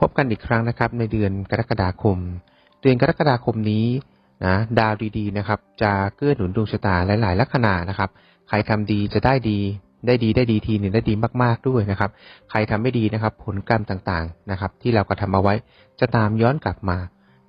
พบกันอีกครั้งนะครับในเดือนกรกฎาคม เดือนกรกฎาคมนี้นะดาวดีๆนะครับ จะเกื้อหนุนดวงชะตาหลาย ๆ ลัคนานะครับ ใครทำดีจะได้ดี ได้ดีได้ดีทีหนึ่งได้ดีมาก ๆ ด้วยนะครับ ใครทำไม่ดีนะครับ ผลกรรมต่าง ๆ นะครับ ที่เรากระทำเอาไว้ จะตามย้อนกลับมา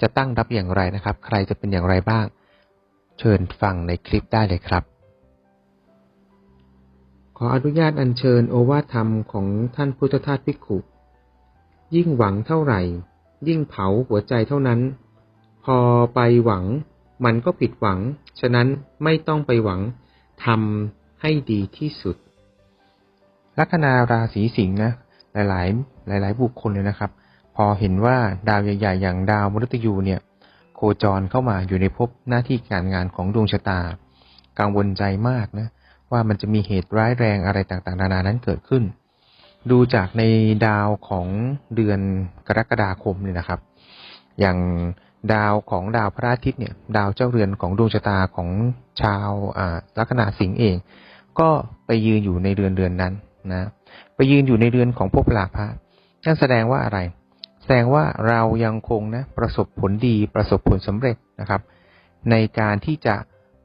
จะตั้งรับอย่างไรนะครับ ใครจะเป็นอย่างไรบ้าง เชิญฟังในคลิปได้เลยครับ ขออนุญาตอัญเชิญโอวาทธรรมของท่านพุทธทาสภิกขุ ยิ่งหวังเท่าไหร่ ยิ่งเผาหัวใจเท่านั้น พอไปหวัง มันก็ผิดหวัง ฉะนั้นไม่ต้องไปหวังทำให้ดีที่สุด ลัคนาราศีสิงห์นะ หลายๆหลายๆบุคคลเลยนะครับ พอเห็นว่าดาวใหญ่ๆ อย่างดาวมฤตยูเนี่ย โคจรเข้ามาอยู่ในภพหน้าที่การงานของดวงชะตา กังวลใจมากนะ ว่ามันจะมีเหตุร้ายแรงอะไรต่างๆ นานานั้นเกิดขึ้น ดูจากในดาวของเดือนกรกฎาคมเนี่ยนะครับ อย่างดาวของดาวพระอาทิตย์เนี่ย ดาวเจ้าเรือนของดวงชะตาของชาวอ่าลัคนาสิงห์เอง ก็ไปยืนอยู่ในเรือนเรือนนั้นนะ ไปยืนอยู่ในเรือนของภพลาภะนั่นแสดงว่าอะไร แสดงว่าเรายังคงนะประสบผลดีประสบผลสำเร็จนะครับ ในการที่จะ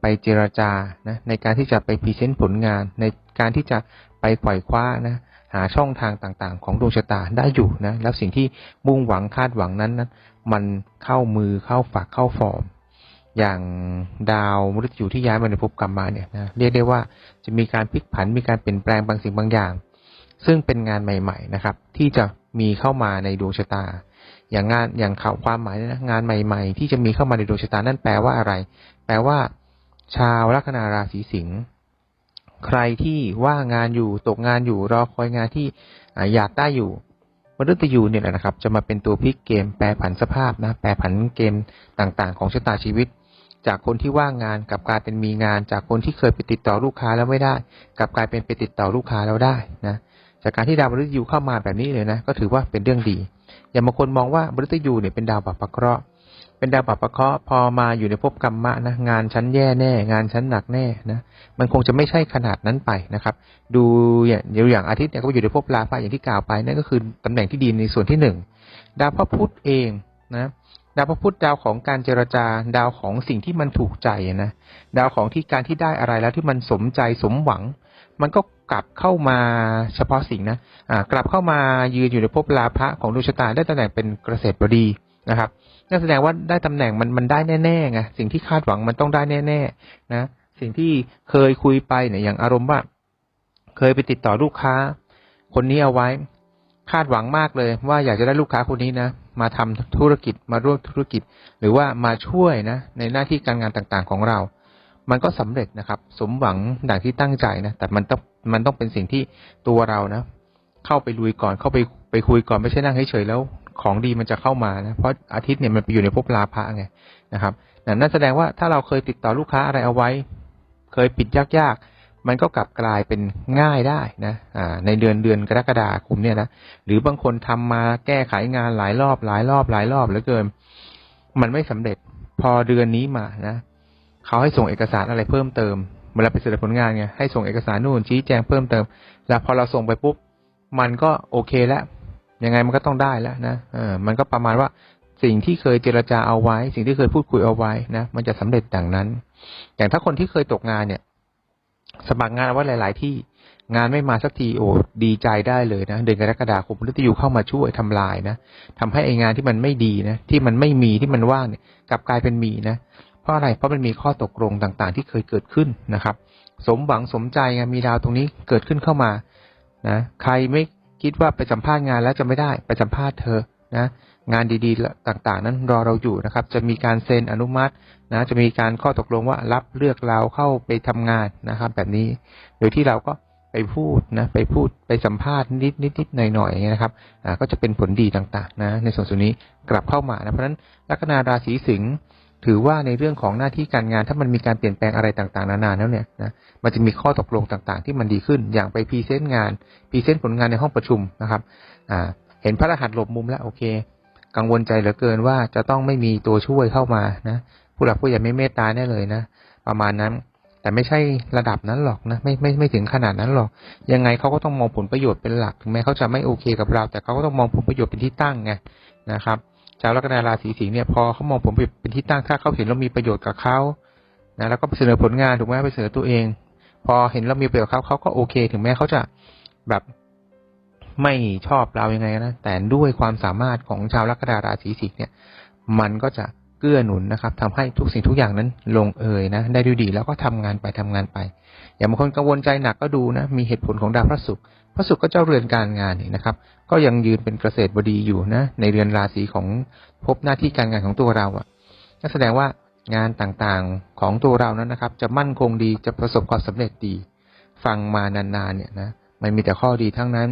ไปเจรจานะในการที่จะไปพรีเซนต์ผลงาน ในการที่จะไปไขว่คว้านะ หาช่องทางต่างๆ ของดวงชะตาได้อยู่นะ แล้วสิ่งที่มุ่งหวังคาดหวังนั้นนะมันเข้ามือเข้าฝักเข้าฟอร์ม อย่างดาวมฤตยูที่ย้ายมาในภพกรรมมาเนี่ยนะเรียกได้ว่าจะมีการพลิกผันมีการเปลี่ยนแปลงบางสิ่งบางอย่าง ซึ่งเป็นงานใหม่ ๆ นะครับ ที่จะมีเข้ามาในดวงชะตา อย่างงานอย่างข่าวความหมายนะงานใหม่ ๆ ที่จะมีเข้ามาในดวงชะตานั่นแปลว่าอะไร แปลว่า ชาวลัคนาราศีสิงห์ ใครที่ว่างงานอยู่ตกงานอยู่รอคอยงานที่ออยากได้อยู่มฤตยูเนี่ยแหละนะครับ จะมาเป็นตัวพลิกเกมแปรผันสภาพนะแปรผันเกมต่างๆ ของชะตาชีวิต จากคนที่ว่างงานกลับกลายเป็นมีงาน จากคนที่เคยไปติดต่อลูกค้าแล้วไม่ได้กลับกลายเป็นไปติดต่อลูกค้าแล้วได้นะจากการที่ดาวมฤตยูเข้ามาแบบนี้เลยนะ ก็ถือว่าเป็นเรื่องดี อย่างบางคนมองว่ามฤตยูเนี่ยเป็นดาวบัพพะเคราะห์ เป็นดาวบัพพะเคาะพอมาอยู่ในภพกรรมะนะงานชั้นแย่แน่ งานชั้นหนักแน่นะมันคงจะไม่ใช่ขนาดนั้นไปนะครับ ดูอย่างอย่างอาทิตย์เนี่ยก็อยู่ในภพราพะอย่างที่กล่าวไปนั่นก็คือตำแหน่งที่ดีในส่วนที่หนึ่งดาวพระพุธเองนะดาวพระพุธดาวของการเจรจาดาวของสิ่งที่มันถูกใจนะดาวของที่การที่ได้อะไรแล้วที่มันสมใจสมหวัง มันก็กลับเข้ามาเฉพาะสิ่งนะอ่ากลับเข้ามายืนอยู่ในภพราพะของดวงชะตาได้ตำแหน่งเป็นเกษตรบดีนะครับ นั่นแสดงว่าได้ตำแหน่งมันมันได้แน่ๆไงสิ่งที่คาดหวังมันต้องได้แน่ๆนะสิ่งที่เคยคุยไปเนี่ยอย่างอารมณ์ว่า เคยไปติดต่อลูกค้า คนนี้เอาไว้ คาดหวังมากเลย ว่าอยากจะได้ลูกค้าคนนี้นะมาทำธุรกิจมาร่วมธุรกิจ หรือว่ามาช่วยนะ ในหน้าที่การงานต่างๆของเรา มันก็สำเร็จนะครับ สมหวังดังที่ตั้งใจนะแต่มันต้องมันต้องเป็นสิ่งที่ตัวเรานะ เข้าไปลุยก่อนเข้าไปไปคุยก่อนไม่ใช่นั่งเฉยๆแล้ว ของดีมันจะเข้ามานะเพราะอาทิตย์เนี่ยมันไปอยู่ในภพลาภะไงนะครับนั่นแสดงว่าถ้าเราเคยติดต่อลูกค้าอะไรเอาไว้ เคยปิดยากๆ มันก็กลับกลายเป็นง่ายได้นะอ่าในเดือนเดือนกรกฎาคมเนี่ยนะหรือบางคนทำมาแก้ไขงานหลายรอบหลายรอบหลายรอบเหลือเกิน มันไม่สำเร็จพอเดือนนี้มานะเขาให้ส่งเอกสารอะไรเพิ่มเติมเวลาไปเสนอผลงานไงให้ส่งเอกสารนู่นชี้แจงเพิ่มเติม แล้วพอเราส่งไปปุ๊บมันก็โอเคแล้ว ยังไงมันก็ต้องได้แล้วนะเออมันก็ประมาณว่าสิ่งที่เคยเจรจาเอาไว้ สิ่งที่เคยพูดคุยเอาไว้นะมันจะสำเร็จดังนั้น อย่างถ้าคนที่เคยตกงานเนี่ย สมัครงานเอาไว้หลาย ๆ ที่งานไม่มาสักทีโอ้ดีใจได้เลยนะเดือนกรกฎาคมพฤติยูเข้ามาช่วยทำลายนะทำให้ไองานที่มันไม่ดีนะที่มันไม่มีที่มันว่างเนี่ยกลับกลายเป็นมีนะเพราะอะไรเพราะมันมีข้อตกลงต่างๆ ที่เคยเกิดขึ้นนะครับ สมหวังสมใจไงมีดาวตรงนี้เกิดขึ้นเข้ามานะใครไม่ คิดว่าไปสัมภาษณ์งานแล้วจะไม่ได้ไปสัมภาษณ์เธอนะงานดีๆต่างๆ นั้นรอเราอยู่นะครับ จะมีการเซ็นอนุมัตินะจะมีการข้อตกลงว่ารับเลือกเราเข้าไปทำงานนะครับ แบบนี้ โดยที่เราก็ไปพูดนะไปพูดไปสัมภาษณ์นิดนิดนิดหน่อยหน่อยนะครับอ่าก็จะเป็นผลดีต่างๆ นะ ในส่วนส่วนนี้กลับเข้ามานะเพราะฉะนั้นลัคนาราศีสิงห์ ถือว่าในเรื่องของหน้าที่การงานถ้ามันมีการเปลี่ยนแปลงอะไรต่างๆ นานาแล้วเนี่ยนะมันจะมีข้อตกลงต่างๆ ที่มันดีขึ้น อย่างไปพรีเซนต์งานพรีเซนต์ผลงานในห้องประชุมนะครับอ่าเห็นพระรหัสหลบมุมแล้วโอเค กังวลใจเหลือเกินว่าจะต้องไม่มีตัวช่วยเข้ามานะผู้หลักผู้ใหญ่ไม่เมตตาแน่เลยนะ ประมาณนั้น แต่ไม่ใช่ระดับนั้นหรอกนะไม่ไม่ไม่ถึงขนาดนั้นหรอก ยังไงเขาก็ต้องมองผลประโยชน์เป็นหลัก ถึงแม้เขาจะไม่โอเคกับเรา แต่เขาก็ต้องมองผลประโยชน์เป็นที่ตั้งไงนะครับ ชาวลัคนาราศีสิงห์เนี่ยพอเขามองผมเป็นที่ตั้งถ้าเขาเห็นเรามีประโยชน์กับเขานะแล้วก็ไปเสนอผลงานถูกไหมไปเสนอตัวเอง พอเห็นเรามีประโยชน์กับเขาเขาก็โอเค ถึงแม้เขาจะแบบไม่ชอบเรายังไงนะแต่ด้วยความสามารถของชาวลัคนาราศีสิงห์เนี่ย มันก็จะ เกื้อหนุนนะครับทำให้ทุกสิ่งทุกอย่างนั้นลงเอยนะ ได้ด้วยดีแล้วก็ทำงานไปทำงานไป อย่างบางคนกังวลใจหนักก็ดูนะ มีเหตุผลของดาวพระศุกร์พระศุกร์ก็เจ้าเรือนการงานนี่นะครับ ก็ยังยืนเป็นเกษตรบดีอยู่นะ ในเรือนราศีของพบหน้าที่การงานของตัวเราอะ่ะนั่นแสดงว่างานต่างๆของตัวเรานั้นนะครับ จะมั่นคงดีจะประสบความสำเร็จดี ฟังมานานๆเนี่ยนะมันมีแต่ข้อดีทั้งนั้น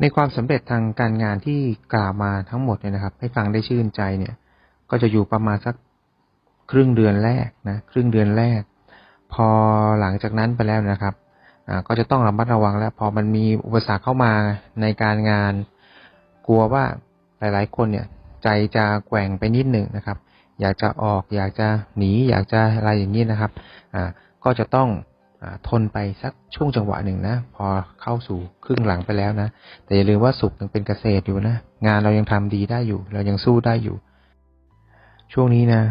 ในความสำเร็จทางการงานที่กล่าวมาทั้งหมดเนี่ยนะครับ ให้ฟังได้ชื่นใจเนี่ย ก็จะอยู่ประมาณสักครึ่งเดือนแรกนะครึ่งเดือนแรก พอหลังจากนั้นไปแล้วนะครับก็จะต้องระมัดระวังแล้ว พอมันมีอุปสรรคเข้ามาในการงาน กลัวว่าหลาย ๆ คนเนี่ยใจจะแกว่งไปนิดหนึ่งนะครับ อยากจะออก อยากจะหนี อยากจะอะไรอย่างนี้นะครับอ่าก็จะต้องอทนไปสักช่วงจังหวะหนึ่งนะ พอเข้าสู่ครึ่งหลังไปแล้วนะ แต่อย่าลืมว่าสุขยังเป็นเกษตรอยู่นะ งานเรายังทำดีได้อยู่ เรายังสู้ได้อยู่ ช่วงนี้นะ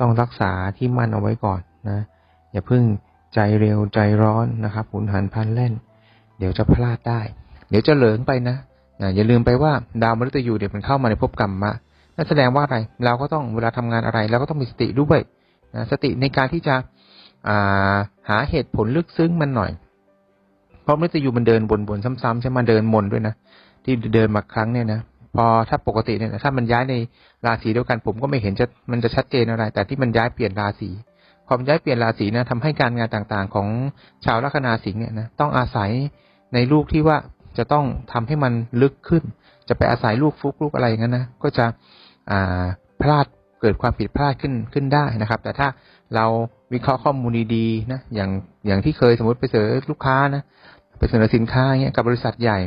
ต้องรักษาที่มั่นเอาไว้ก่อนนะ อย่าเพิ่งใจเร็วใจร้อนนะครับหุนหันพันเล่น เดี๋ยวจะพลาดได้ เดี๋ยวจะเหลิงไปนะอย่าลืมไปว่าดาวมฤตยูเดี๋ยวมันเข้ามาในภพกรรมมะนั่นแสดงว่าอะไร เราก็ต้องเวลาทำงานอะไรเราก็ต้องมีสติด้วยนะสติในการที่จะาหาเหตุผลลึกซึ้งมันหน่อย เพราะมฤตยูมันเดินบนๆซ้ำๆใช่ไหมเดินมนด้วยนะที่เดินมาครั้งเนี่ยนะ พอถ้าปกติเนี่ยถ้ามันย้ายในราศีเดียวกัน ผมก็ไม่เห็นจะมันจะชัดเจนอะไร แต่ที่มันย้ายเปลี่ยนราศีความย้ายเปลี่ยนราศีนะทำให้การงานต่างๆ ของชาวลัคนาสิงห์เนี่ยนะต้องอาศัยในลูกที่ว่าจะต้องทำให้มันลึกขึ้น จะไปอาศัยลูกฟุกลูกอะไรอย่างนั้นนะก็จะอ่าพลาดเกิดความผิดพลาดขึ้นขึ้นได้นะครับ แต่ถ้าเราวิเคราะห์ข้อมูลดีๆนะอย่างอย่างที่เคยสมมติไปเสนอลูกค้านะไปเสนอสินค้าเงี้ยกับบริษัทใหญ่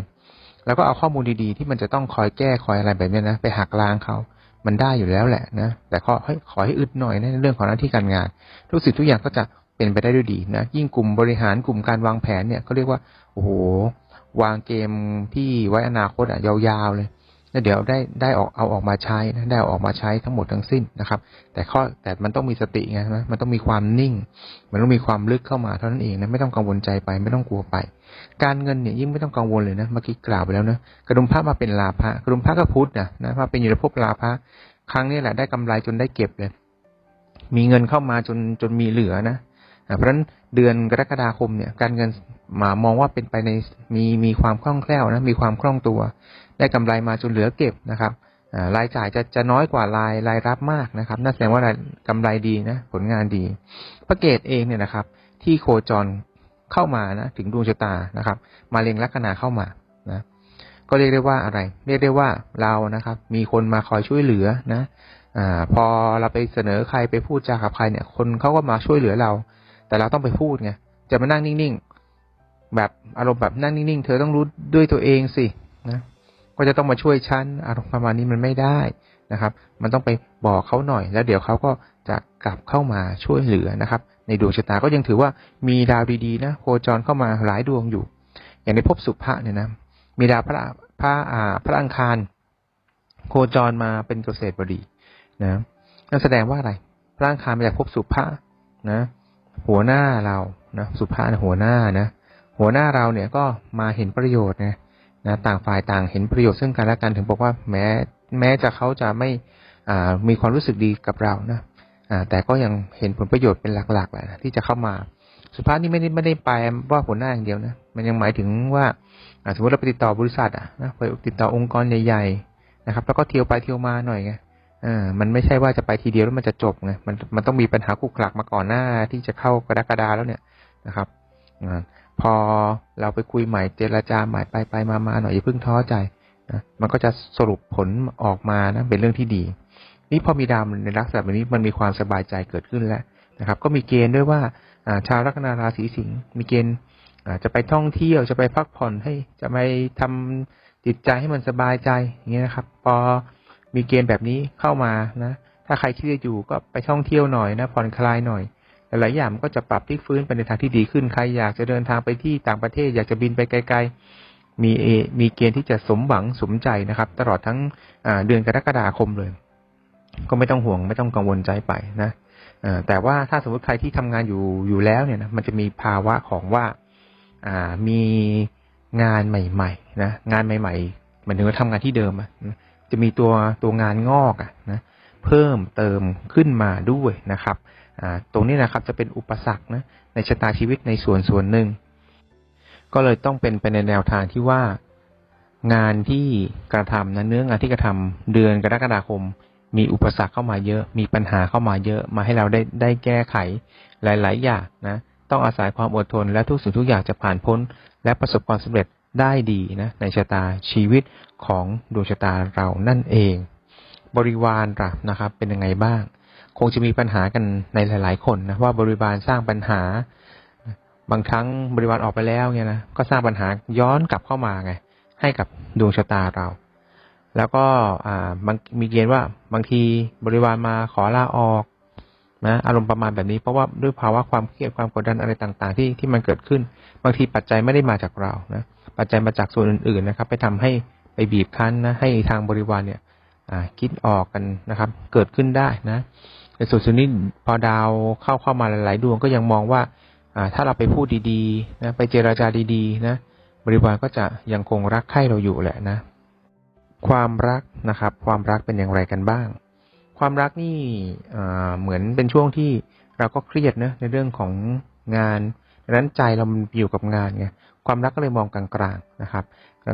แล้วก็เอาข้อมูลดีๆ ที่มันจะต้องคอยแก้คอยอะไรแบบนี้นะไปหักล้างเขา มันได้อยู่แล้วแหละนะ แต่ขอให้ขอให้อึดหน่อยในเรื่องของหน้าที่การงาน ทุกสิ่งทุกอย่างก็จะเป็นไปได้ด้วยดีนะ ยิ่งกลุ่มบริหารกลุ่มการวางแผนเนี่ยเขาเรียกว่า โอ้โห วางเกมที่ไว้อนาคตอะยาวๆเลย แล้วเดี๋ยวได้ได้ออกเอาออกมาใช้นะได้ออกมาใช้ทั้งหมดทั้งสิ้นนะครับ แต่ข้อแต่มันต้องมีสติไงนะมันต้องมีความนิ่ง มันต้องมีความลึกเข้ามาเท่านั้นเองนะไม่ต้องกังวลใจไปไม่ต้องกลัวไป การเงินเนี่ยยิ่งไม่ต้องกังวลเลยนะเมื่อกี้กล่าวไปแล้วนะกระดุมพระมาเป็นลาภะกระดุมพระก็พุทธนะนะมาเป็นอยู่ในภพลาภะครั้งนี้แหละได้กำไรจนได้เก็บเลย มีเงินเข้ามาจนจนมีเหลือนะเพราะฉะนั้นเดือนกรกฎาคมเนี่ยการเงินหมามองว่าเป็นไปในมีมีความคล่องแคล่วนะมีความคล่องตัว ได้กำไรมาจนเหลือเก็บนะครับรายจ่ายจะจะน้อยกว่ารายรายรับมากนะครับนั่นแสดงว่ารายกำไรดีนะผลงานดีพระเกตเองเนี่ยนะครับ ที่โคจรเข้ามานะถึงดวงชะตานะครับ มาเล็งลัคนาเข้ามานะก็เรียกได้ว่าอะไร เรียกได้ว่าเรานะครับ มีคนมาคอยช่วยเหลือนะอ่าพอเราไปเสนอใครไปพูดจากับใครเนี่ย คนเขาก็มาช่วยเหลือเรา แต่เราต้องไปพูดไงจะมานั่งนิ่งๆแบบอารมณ์แบบนั่งนิ่งๆ เธอต้องรู้ด้วยตัวเองสินะ ก็จะต้องมาช่วยฉันอารมณ์ประมาณนี้มันไม่ได้นะครับ มันต้องไปบอกเขาหน่อย แล้วเดี๋ยวเขาก็จะกลับเข้ามาช่วยเหลือนะครับ ในดวงชะตาก็ยังถือว่ามีดาวดีๆนะโคจรเข้ามาหลายดวงอยู่ อย่างในภพสุภะเนี่ยนะมีดาวพระพระอ่าพระอังคาร โคจรมาเป็นเกษตรบดีนะนั่นแสดงว่าอะไรพระอังคารมาจากภพสุภะนะ หัวหน้าเรานะสุภานะหัวหน้านะ หัวหน้าเราเนี่ยก็มาเห็นประโยชน์นะ นะต่างฝ่ายต่างเห็นประโยชน์ซึ่งกันและกันถึงบอกว่าแม้แม้จะเขาจะไม่มีความรู้สึกดีกับเรานะแต่ก็ยังเห็นผลประโยชน์เป็นหลักๆแหละที่จะเข้ามา สุภาพนี่ไม่ได้ไม่ได้ไปว่าหัวหน้าอย่างเดียวนะมันยังหมายถึงว่าสมมติเราไปติดต่อบริษัทอะนะไปติดต่อองค์กรใหญ่ ๆนะครับ แล้วก็เที่ยวไปเที่ยวมาหน่อยไงมันไม่ใช่ว่าจะไปทีเดียวแล้วมันจะจบไงมันมันต้องมีปัญหาคุกคลักมาก่อนหน้าที่จะเข้ากรกฎาแล้วเนี่ยนะครับ พอเราไปคุยใหม่เจรจาใหม่ไปไปมามาหน่อยอย่าเพิ่งท้อใจนะมันก็จะสรุปผลออกมานะเป็นเรื่องที่ดี นี่พอมีดาวในลักษณะแบบนี้มันมีความสบายใจเกิดขึ้นแล้วนะครับ ก็มีเกณฑ์ด้วยว่าชาวลัคนาราศีสิงห์มีเกณฑ์จะไปท่องเที่ยวจะไปพักผ่อนให้จะไปทำจิตใจให้มันสบายใจอย่างเงี้ยนะครับ พอมีเกณฑ์แบบนี้เข้ามานะ ถ้าใครคิดจะอยู่ก็ไปท่องเที่ยวหน่อยนะผ่อนคลายหน่อย หลายอย่างมันก็จะปรับพลิกฟื้นไปในทางที่ดีขึ้นใครอยากจะเดินทางไปที่ต่างประเทศ อยากจะบินไปไกล ๆ มีเอมีเกณฑ์ที่จะสมหวังสมใจนะครับ ตลอดทั้งเดือนกรกฎาคมเลย ก็ไม่ต้องห่วงไม่ต้องกังวลใจไปนะแต่ว่าถ้าสมมติใครที่ทำงานอยู่อยู่แล้วเนี่ยนะมันจะมีภาวะของว่ามีงานใหม่ๆนะงานใหม่ๆหมันถึงว่าทำงานที่เดิมจะมีตัวตัวงานงอกอะนะเพิ่มเติมขึ้นมาด้วยนะครับ ตรงนี้นะครับจะเป็นอุปสรรคนะในชะตาชีวิตในส่วนส่วนหนึ่ง ก็เลยต้องเป็นไปในแนวทางที่ว่างานที่กระทำนะเนื้องานที่กระทำเดือนกรกฎาคม มีอุปสรรคเข้ามาเยอะ มีปัญหาเข้ามาเยอะ มาให้เราได้ได้แก้ไขหลาย ๆ อย่างนะต้องอาศัยความอดทนและทุกสิ่งทุกอย่างจะผ่านพ้น และประสบความสำเร็จได้ดีนะในชะตาชีวิตของดวงชะตาเรานั่นเอง บริวารล่ะนะครับเป็นยังไงบ้าง คงจะมีปัญหากันในหลาย ๆ คนนะว่าบริวารสร้างปัญหา บางครั้งบริวารออกไปแล้วเนี่ยนะก็สร้างปัญหาย้อนกลับเข้ามาไง ให้กับดวงชะตาเรา แล้วก็อ่าบางมีเกณฑ์ว่าบางทีบริวารมาขอลาออกนะอารมณ์ประมาณแบบนี้เพราะว่าด้วยภาวะความเครียดความกดดันอะไรต่างๆ ที่ที่มันเกิดขึ้น บางทีปัจจัยไม่ได้มาจากเรานะปัจจัยมาจากส่วนอื่นๆนะครับ ไปทำให้ไปบีบคั้นนะให้ทางบริวารเนี่ยคิดออกกันนะครับ เกิดขึ้นได้นะ ในส่วนส่วนนี้พอดาวเข้าเข้ามาหลาย ๆ ดวงก็ยังมองว่าถ้าเราไปพูดดี ๆ นะ ไปเจราจาดีๆ นะ บริวารก็จะยังคงรักใคร่เราอยู่แหละนะ ความรักนะครับ ความรักเป็นอย่างไรกันบ้าง ความรักนี่เอ่อเหมือนเป็นช่วงที่เราก็เครียดนะในเรื่องของงานดังนั้นใจเรามันอยู่กับงานไงความรักก็เลยมองกลางๆนะครับ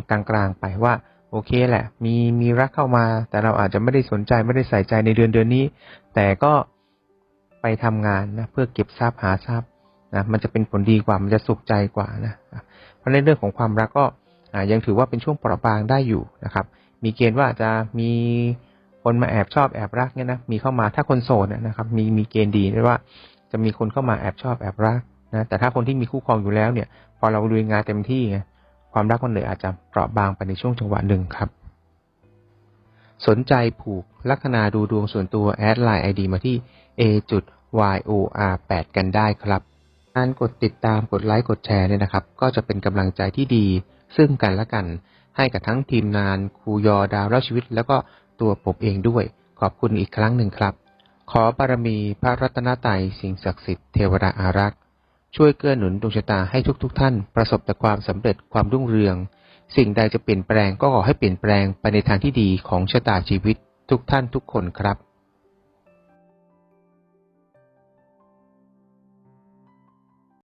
กลางๆไปว่า โอเคแหละ มีมีรักเข้ามา แต่เราอาจจะไม่ได้สนใจไม่ได้ใส่ใจในเดือนเดือนนี้ แต่ก็ไปทำงานนะเพื่อเก็บทรัพย์หาทรัพย์นะมันจะเป็นผลดีกว่ามันจะสุขใจกว่านะเพราะในเรื่องของความรักก็ยังถือว่าเป็นช่วงปราบางได้อยู่นะครับ มีเกณฑ์ว่าจะมีคนมาแอบชอบแอบรักเนี่ยนะมีเข้ามาถ้าคนโสดเนี่ยนะครับ มีมีเกณฑ์ดีด้วยว่า จะมีคนเข้ามาแอบชอบแอบรักนะแต่ถ้าคนที่มีคู่ครองอยู่แล้วเนี่ย พอเราลุยงานเต็มที่ไง ความรักมันเลยอาจจะเปราะบางไปในช่วงจังหวะหนึ่งครับ สนใจผูกลัคนาดูดวงส่วนตัวแอดไลน์ไอดีมาที่ a y o r 8 กันได้ครับการกดติดตามกดไลค์กดแชร์เนี่ยนะครับ ก็จะเป็นกำลังใจที่ดี ซึ่งกันและกัน ให้กับทั้งทีมงานครูยอดาวเล่าชีวิต แล้วก็ตัวผมเองด้วย ขอบคุณอีกครั้งหนึ่งครับ ขอบารมีพระรัตนตรัยสิ่งศักดิ์สิทธิ์เทวดาอารักษ์ ช่วยเกื้อหนุนดวงชะตาให้ทุกๆทท่านประสบแต่ความสำเร็จความรุ่งเรือง สิ่งใดจะเปลี่ยนแปลงก็ขอให้เปลี่ยนแปลงไปในทางที่ดีของชะตาชีวิตทุกท่านทุกคนครับ